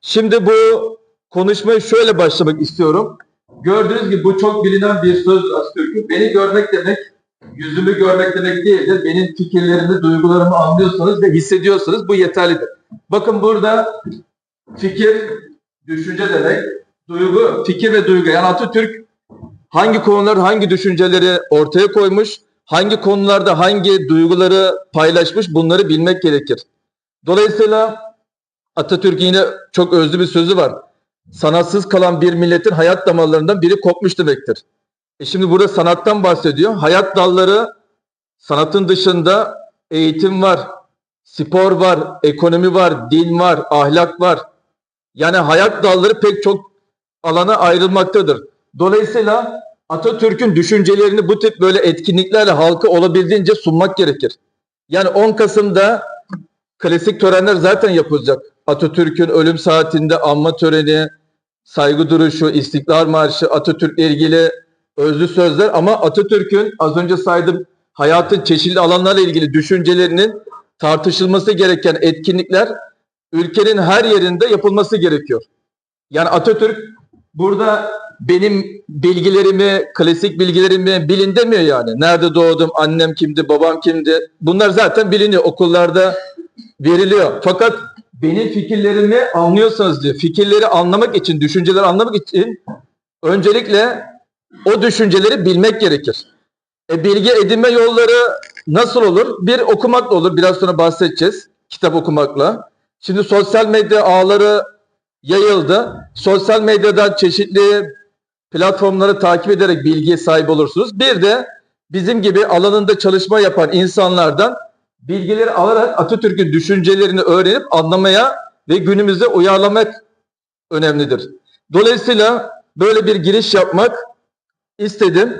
Şimdi bu konuşmayı şöyle başlamak istiyorum. Gördüğünüz gibi bu çok bilinen bir söz Atatürk'ün. Beni görmek demek, yüzümü görmek demek değildir. Benim fikirlerimi, duygularımı anlıyorsanız ve hissediyorsanız bu yeterlidir. Bakın burada fikir, düşünce demek, duygu, fikir ve duygu. Yani Atatürk hangi konular, hangi düşünceleri ortaya koymuş, hangi konularda hangi duyguları paylaşmış bunları bilmek gerekir. Dolayısıyla Atatürk'ün yine çok özlü bir sözü var. Sanatsız kalan bir milletin hayat damarlarından biri kopmuş demektir. E şimdi burada sanattan bahsediyor. Hayat dalları sanatın dışında eğitim var, spor var, ekonomi var, din var, ahlak var. Yani hayat dalları pek çok alana ayrılmaktadır. Dolayısıyla Atatürk'ün düşüncelerini bu tip böyle etkinliklerle halka olabildiğince sunmak gerekir. Yani 10 Kasım'da klasik törenler zaten yapılacak. Atatürk'ün ölüm saatinde anma töreni, saygı duruşu, İstiklal Marşı, Atatürk'le ilgili özlü sözler ama Atatürk'ün az önce saydığım hayatın çeşitli alanlarla ilgili düşüncelerinin tartışılması gereken etkinlikler ülkenin her yerinde yapılması gerekiyor. Yani Atatürk burada benim bilgilerimi, klasik bilgilerimi bilin demiyor yani. Nerede doğdum, annem kimdi, babam kimdi. Bunlar zaten biliniyor. Okullarda veriliyor. Fakat benim fikirlerimi anlıyorsanız diyor. Fikirleri anlamak için, düşünceleri anlamak için öncelikle o düşünceleri bilmek gerekir. E, bilgi edinme yolları nasıl olur? Bir okumakla olur. Biraz sonra bahsedeceğiz. Kitap okumakla. Şimdi sosyal medya ağları yayıldı. Sosyal medyadan çeşitli platformları takip ederek bilgiye sahip olursunuz. Bir de bizim gibi alanında çalışma yapan insanlardan bilgileri alarak Atatürk'ün düşüncelerini öğrenip anlamaya ve günümüze uyarlamak önemlidir. Dolayısıyla böyle bir giriş yapmak istedim.